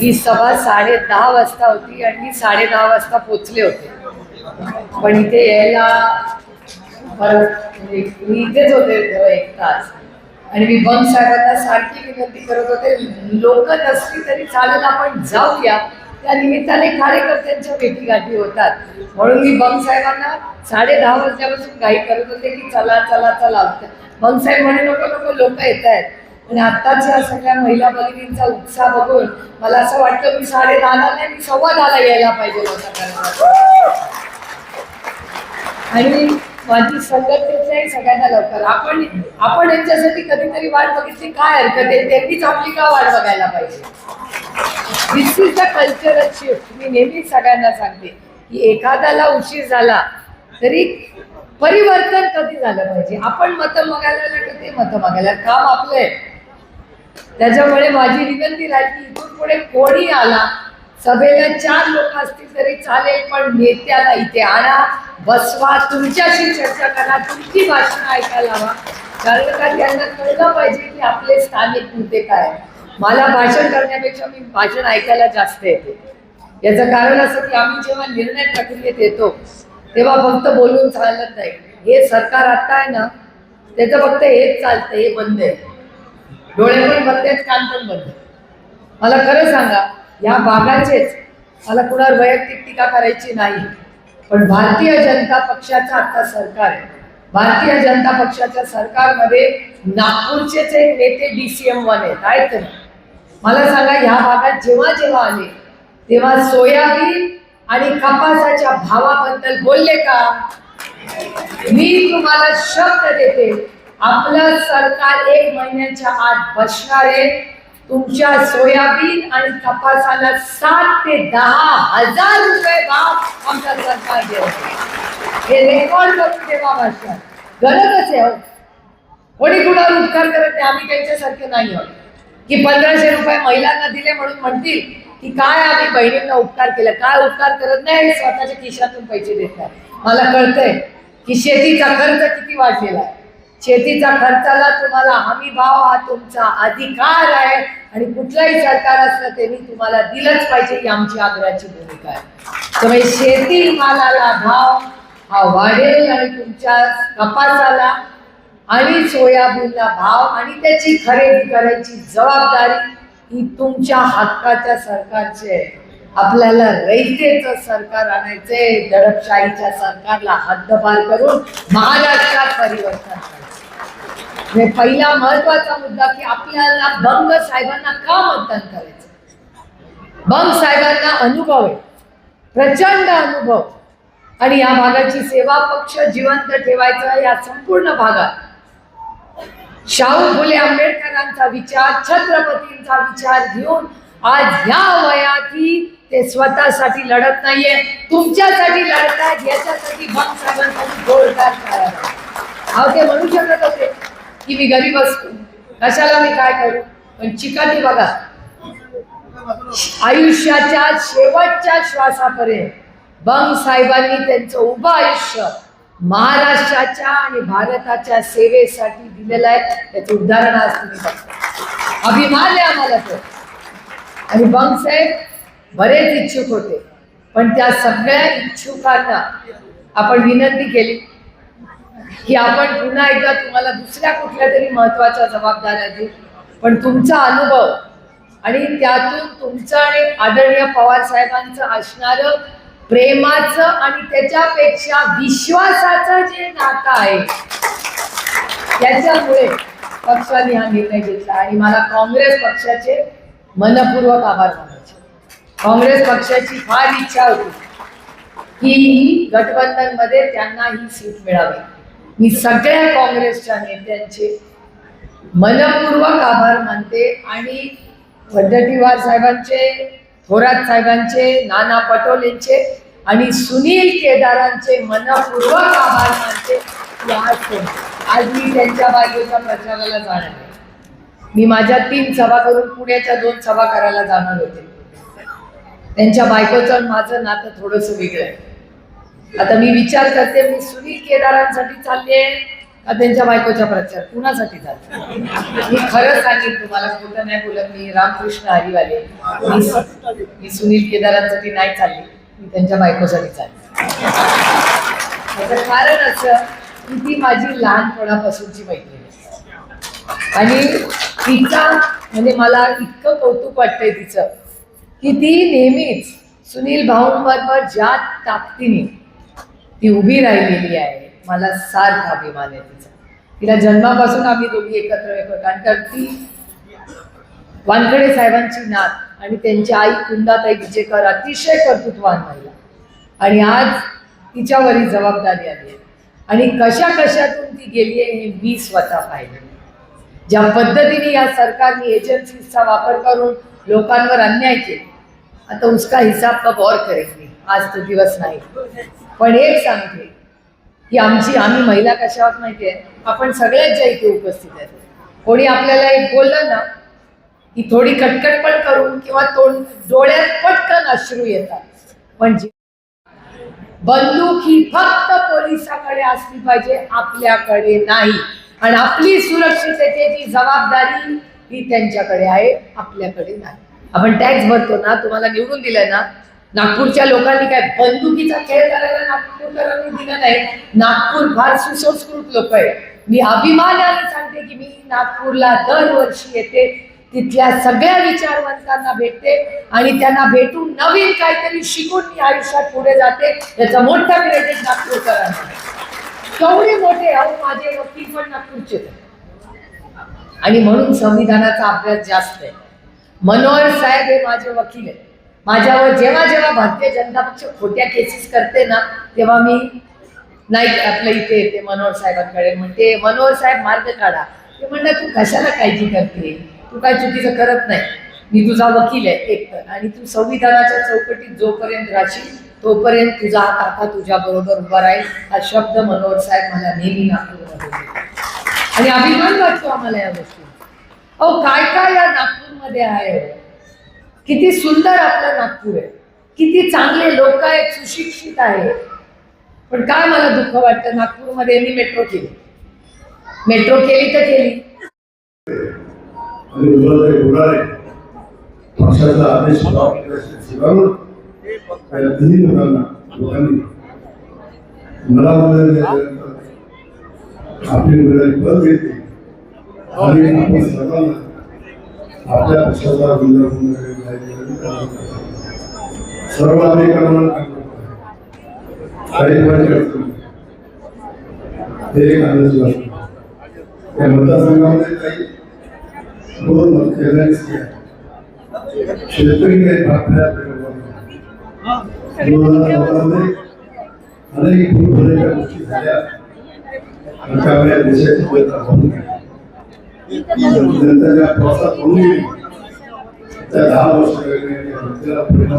ही सभा साडे दहा वाजता होती आणि मी साडे दहा वाजता पोचले होते. पण इथे यायला परत म्हणजे मी इथेच होते एक तास. आणि मी बंग साहेबांना सारखी विनंती करत होते लोक नसली तरी चालेल आपण जाऊया. त्या निमित्ताने कार्यकर्त्यांच्या भेटीगाठी होतात. म्हणून मी बंग साहेबांना साडे दहा वाजल्यापासून घाई करत होते की चला चला चला. बंग साहेब म्हणे नको नको लोक येत आहेत आणि आत्ताच्या सगळ्या महिला भगिनींचा उत्साह बघून मला असं वाटतं मी साडे दहाला नाही मी सव्वा दहाला यायला पाहिजे आणि माझी संगत आहे सगळ्यांना लवकर. आपण आपण यांच्यासाठी कधीतरी वाट बघितली काय हरकत आहे? त्यांनीच आपली का वाट बघायला पाहिजे? This is the cultural shift मी नेहमीच सगळ्यांना सांगते की एखाद्याला उशीर झाला तरी परिवर्तन कधी झालं पाहिजे? आपण मतं मागायला लागलं ते मतं मागायला काम आपलं आहे. त्याच्यामुळे माझी विनंती राहिली की इथून पुढे कोणी आला सभेला चार लोक असतील तरी चालेल पण नेत्याला इथे आणा. बसवा तुमच्याशी चर्चा करा तुमची भाषण ऐकायला हवा कारण का त्यांना कळलं पाहिजे की आपले स्थानिक मुद्दे काय मला भाषण करण्यापेक्षा मी भाषण ऐकायला जास्त येते. याचं कारण असं की आम्ही जेव्हा निर्णय प्रक्रियेत येतो तेव्हा फक्त बोलून चालत नाही. हे सरकार आता आहे ना त्याचं फक्त हेच चालतं हे बंद आहे. डोळे पण बंद कान पण बंद मला खरं सांगा या भागाचेच मला कुणावर वैयक्तिक टीका करायची नाही. पण भारतीय जनता पक्षाचं आता सरकार आहे. भारतीय जनता पक्षाच्या सरकारमध्ये नागपूरचेच एक नेते डी सी एम वन आहेत. आहेत का मला सांगा ह्या भागात जेव्हा जेव्हा आले तेव्हा सोयाबीन आणि कपासाच्या भावाबद्दल बोलले का? मी तुम्हाला शब्द देते आपलं सरकार एक महिन्याच्या आत बसणार आहे. तुमच्या सोयाबीन आणि कपासाला सात ते दहा हजार रुपये भाव आमच्या सरकार देत हे रेकॉर्ड करून ठेवा भाषण गरजच आहे हो. कोणी कुणावर उपकार करत नाही आम्ही त्यांच्यासारखे नाही आहोत. की पंधराशे रुपये महिलांना दिले म्हणून म्हणतील की काय आम्ही बहिणींना उपकार केला? काय उपकार करत नाही स्वतःच्या खिशातून पैसे देतात मला कळतंय की शेतीचा खर्च किती वाढलेला आहे. शेतीचा खर्चाला तुम्हाला हमी भाव हा तुमचा अधिकार आहे. आणि कुठलाही सरकार असलं त्यांनी तुम्हाला दिलंच पाहिजे ही आमची आग्रहाची भूमिका आहे. त्यामुळे शेती मालाला भाव हा वाढेल आणि तुमच्या कपासाला आणि सोयाबीनला भाव आणि त्याची खरेदी करायची जबाबदारी ही तुमच्या हक्काच्या सरकारची आहे. आपल्याला रयतेचं सरकार आणायचंय दडपशाहीच्या सरकारला हद्दपार करून महाराष्ट्रात परिवर्तन म्हणजे पहिला महत्त्वाचा मुद्दा की आपल्याला बंग साहेबांना का मतदान करायचं? बंग साहेबांना अनुभव आहे. प्रचंड अनुभव. आणि या भागाची सेवा पक्ष जिवंत ठेवायचा या संपूर्ण भागात. शाहू फुले आंबेडकरांचा विचार छत्रपतींचा विचार घेऊन आज या वयातही ते स्वतःसाठी लढत नाहीये. तुमच्यासाठी लढतायत याच्यासाठी बंग साहेबांसाठी जोरदार करायला अहो ते म्हणू शकत होते. की मी गरीब असतो. कशाला मी काय करू? पण चिकाटी बघा. आयुष्याच्या शेवटच्या श्वासापर्यंत बंग साहेबांनी त्यांचं उभं आयुष्य महाराष्ट्राच्या आणि भारताच्या सेवेसाठी दिलेलं आहे. त्याचं उदाहरण आज तुम्ही बघता अभिमान आहे आम्हाला तो. आणि बंग साहेब बरेच इच्छुक होते. पण त्या सगळ्या इच्छुकांना आपण विनंती केली की आपण पुन्हा एकदा तुम्हाला दुसऱ्या कुठल्या तरी महत्त्वाच्या जबाबदाऱ्या देऊ. पण तुमचा अनुभव आणि त्यातून तुमचं आणि आदरणीय पवार साहेबांचं असणारं प्रेमाचं आणि त्याच्यापेक्षा विश्वासाचं जे नातं आहे त्याच्यामुळे पक्षाने हा निर्णय घेतला आणि मला काँग्रेस पक्षाचे मनपूर्वक आभार मानायचे. काँग्रेस पक्षाची फार इच्छा होती की गठबंधनमध्ये त्यांना ही सीट मिळावी. मी सगळ्या काँग्रेसच्या नेत्यांचे मनपूर्वक आभार मानते आणि वडट्टीवार साहेबांचे थोरात साहेबांचे नाना पटोलेंचे आणि सुनील केदारांचे मनपूर्वक आभार मानते. हो. आज मी त्यांच्या बाजूच्या प्रचाराला जाणार आहे. मी माझ्या तीन सभा करून पुण्याच्या दोन सभा करायला जाणार होते. त्यांच्या बायकोचं माझं नातं थोडंसं वेगळं आहे. आता मी विचार करते मी सुनील केदारांसाठी चालले का त्यांच्या बायकोच्या प्रचार? कुणासाठी चालले मी खरं सांगेन तुम्हाला खोटं नाही बोलत मी रामकृष्ण हरिवाले. मी मी सुनील केदारांसाठी नाही चालली मी त्यांच्या बायकोसाठी चालले. त्याचं कारण असं की ती माझी लहानपणापासूनची मैत्रीण आहे. आणि तिचा म्हणजे मला इतकं कौतुक वाटतंय तिचं की ती नेहमीच सुनील भाऊंबरोबर ज्या ताकदीने ती उभी राहिलेली आहे. मला साथ अभिमान आहे तिचा. तिला जन्मापासून आम्ही दोघी एकत्र येतो कारण तर ती वानखडे साहेबांची नात आणि त्यांची आई कुंदाताई विजेकर अतिशय कर्तृत्वान महिला आणि आज तिच्यावर ही जबाबदारी आली आहे. आणि कशा कशातून ती गेली आहे हे मी स्वतः पाहिले ज्या पद्धतीने या सरकारने एजन्सीजचा वापर करून लोकांवर अन्याय केला आता उसका हिसाब कब और करेंगे? आज तो दिवस नाही. पण एक सांगते की आमची आम्ही महिला कशा आहोत माहिती आहे आपण सगळ्याच ज्या इथे उपस्थित आहेत. कोणी आपल्याला एक बोललं ना की थोडी कटकट पण करून किंवा तोंड डोळ्यात पटकन अश्रू येतात. पण बंदूक ही फक्त पोलिसाकडे असली पाहिजे आपल्याकडे नाही. आणि आपली सुरक्षिततेची जबाबदारी ही त्यांच्याकडे आहे आपल्याकडे नाही. आपण टॅक्स भरतो ना तुम्हाला निवडून दिलं ना नागपूरच्या लोकांनी काय बंदुकीचा खेळ करायला नागपूरकरांनी दिला नाही. नागपूर फार सुसंस्कृत लोक आहे मी अभिमानाने सांगते की मी नागपूरला दरवर्षी येते. तिथल्या सगळ्या विचारवंतांना भेटते आणि त्यांना भेटून नवीन काहीतरी शिकून मी आयुष्यात पुढे जाते. याचं मोठं क्रेडिट नागपूरकरांना. केवढे मोठे अहो माझे वकील पण नागपूरचे आणि म्हणून संविधानाचा अभ्यास जास्त आहे. मनोहर साहेब हे माझे वकील आहेत. माझ्यावर जेव्हा जेव्हा भारतीय जनता पक्ष खोट्या केसेस करते ना तेव्हा मी नाही आपल्या इथे येते मनोहर साहेबांकडे. म्हणते मनोहर साहेब मार्ग काढा. ते म्हणतात तू कशाला काळजी करते? तू काय चुकीचं करत नाही? मी तुझा वकील आहे एक तर. आणि तू संविधानाच्या चौकटीत जोपर्यंत राहशील तोपर्यंत तुझा हा काका तुझ्या बरोबर उभा राहील. हा शब्द मनोहर साहेब मला नेहमी नागपूरमध्ये आणि अभिमान वाटतो आम्हाला या गोष्टी अहो काय काय या नागपूरमध्ये आहे? किती सुंदर आपलं नागपूर आहे. किती चांगले लोक आहेत सुशिक्षित आहे पण काय मला दुःख वाटतं नागपूरमध्ये मी मेट्रो केली. मेट्रो केली तर केली. मला आपली मुलांनी परत घेतली. आणि आपण सर्वांना आपल्या पक्षाचा सर्व नागरिकांना हे एक आनंदाची गोष्ट या मतदारसंघामध्ये काही दोन मत शेतकरी काही दोन हजार चौदामध्ये अनेक भूलभुलैया गोष्टी झाल्या. आणि त्यामुळे देशाची होऊन जनता ज्या प्रवासात होऊन गेली त्या दहा वर्ष त्याला परिणाम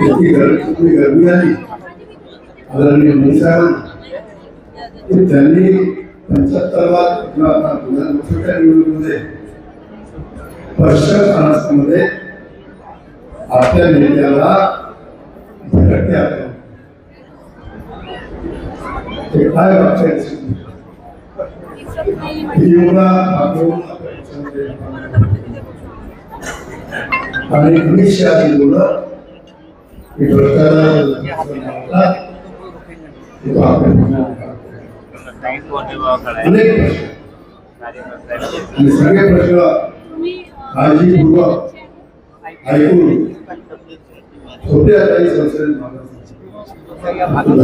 गर्मी आली आदरणीय मोदी साहेबांना त्यांनी पंच्याहत्तरवा किंवा दोन हजार लोकसभेच्या निवडणुकीमध्ये पश्चिम महाराष्ट्रामध्ये आपल्या नेत्याला भटकते आपण. ते काय वाटतंय आणि अमित शहाची मुलं प्रश्न. आणि सगळे प्रश्न काळजीपूर्वक ऐकून छोट्या काही संस्थेने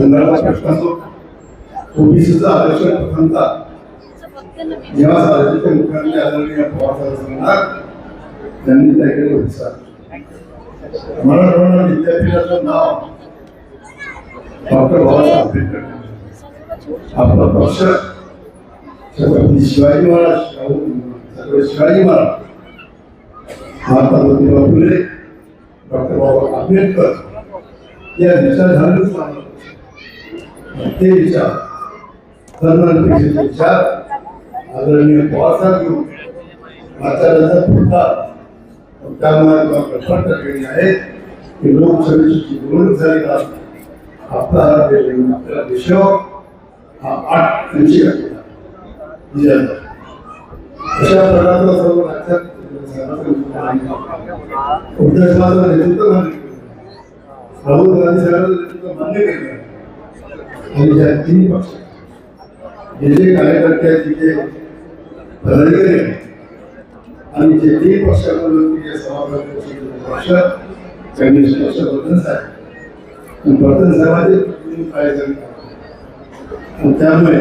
मागास प्रश्न ओबीसीचा आरक्षण प्रथमता. जेव्हा राज्याचे मुख्यमंत्री आदरणीय पवार सांगणार त्यांनी त्याकडे उत्साह मराठवाडा विद्यापीठाचं नाव डॉक्टर बाबासाहेब आंबेडकर आपला पक्ष छत्रपती शिवाजी महाराज. छत्रपती शिवाजी महाराज महात्मा ज्योतिबा फुले डॉक्टर बाबा आंबेडकर. या विचारधारेच ते विचार तरुणांपेक्षा विचार आदरणीय पवारसाहेब घेऊन आचार्याचा फुटतात त्यामुळे प्रकट केली आहे की लोकसभेची जी निवडणूक झाली का आपला हा देश आपल्या देशावर हा आठ ऐंशी टक्के विजयाचा अशा प्रकारचा सर्व राज्यात उद्धवसाचं नेतृत्व मान्य केलं. राहुल गांधी साहेबांचं नेतृत्व मान्य केलं आणि या तीन पक्ष। जे जे कार्यकर्ते आहेत तिथे पदाधिकारी आणि जे तीन पक्षामधून तिथे सभापती पक्ष त्यांनी पक्ष बदल साहेब आणि बदल साहेबांचे प्रतिनिधी त्यामुळे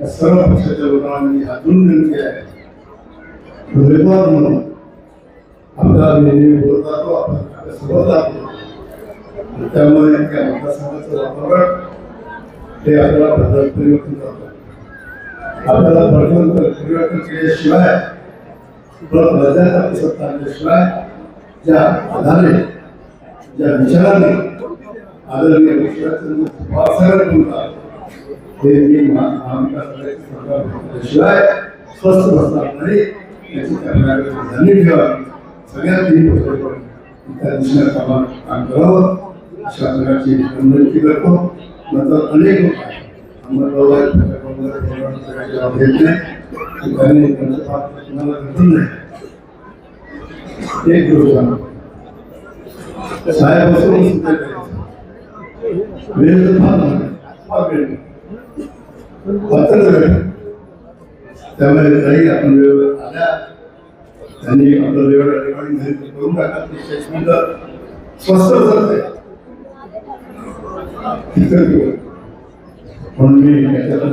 या सर्व पक्षाच्या लोकांनी हातून विनंती आहे. उमेदवार म्हणून आपला नेहमी बोलत राहतो आपण आपल्यासोबत राहतो त्यामुळे त्या मतदारसंघाचं वातावरण हे आपल्याला बदल परिवर्तन करतं. आपल्याला परिवर्तन परिवर्तन केल्याशिवाय परत सत्ता आणल्याशिवाय ज्या आधारे ज्या विचाराने आदरणीय विश्वचंद्र बाळासाहेब बोलतात हे मी शिवाय स्वस्थ बसणार नाही याची जाणीव ठेवा सगळ्यात त्या दिशेने काम काम करावं. अशा प्रकारची विनंती करतो. नंतर अनेक लोक आहेत. नाही एक दिवस साहेब बसून वेळ नाही. वेळ त्यामुळे काही आपण वेळेवर आल्या त्यांनी आपलं वेळ रेकॉर्डिंग घरी करून टाका स्वस्त झाले म्हणून मी याच्यातून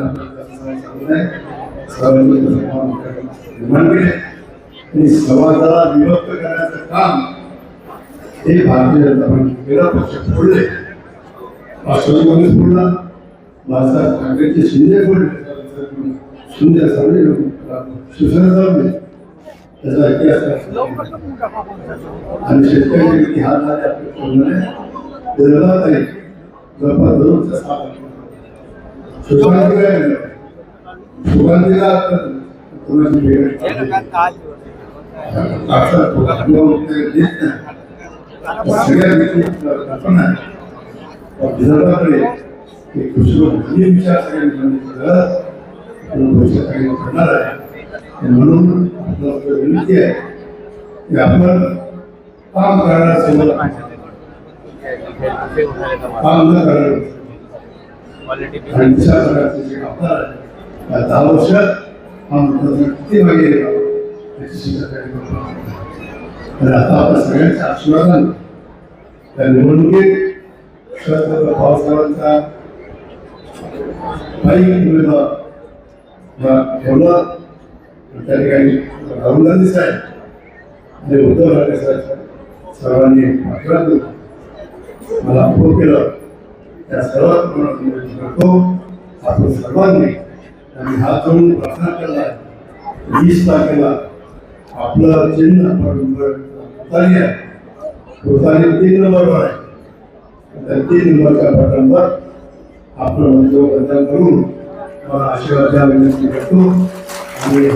आणि समाजाला म्हणजे विभक्त करण्याचं काम हे भारतीय जनता पार्टी गेला पक्ष फोडले. राष्ट्रवादी काँग्रेस फोडला. बाळासाहेब ठाकरेचे शिंदे फोडले. शिंदे सावले लोक. शिवसेना चालवले त्याचा इतिहास आणि शेतकरी किती हात झाले आपल्या पूर्णपणे निर्माण आहे जवळपास दोनच्या स्थापन सुशांती पण विदर्भाकडे एक विचार करणार आहे. म्हणून विनंती आहे की आपण काम करण्यासोबत काम न करणार. आणि तशा प्रकारचे जे आमदार आहेत, या दहा वर्षात हा मतदारसंघ किती मागे गेला याची चिंता तर आता आपण सगळ्यांच्या आशीर्वादाने त्या निवडणुकीत शरद पवारसाहेबांचा काही उमेदवार ठेवला. त्या ठिकाणी राहुल गांधी साहेब आणि उद्धव ठाकरे साहेब सर्वांनी आशीर्वाद मला फोन केला त्या सर्वात करतो आपण सर्वांनी आणि हात जोडून प्रार्थना केला वीस तारखेला आपलं चिन्ह आपण उतारी तीन नंबरवर आहे. त्या तीन नंबरच्या बटनवर आपलं मतदान करून मला आशीर्वाद विनंती करतो. आणि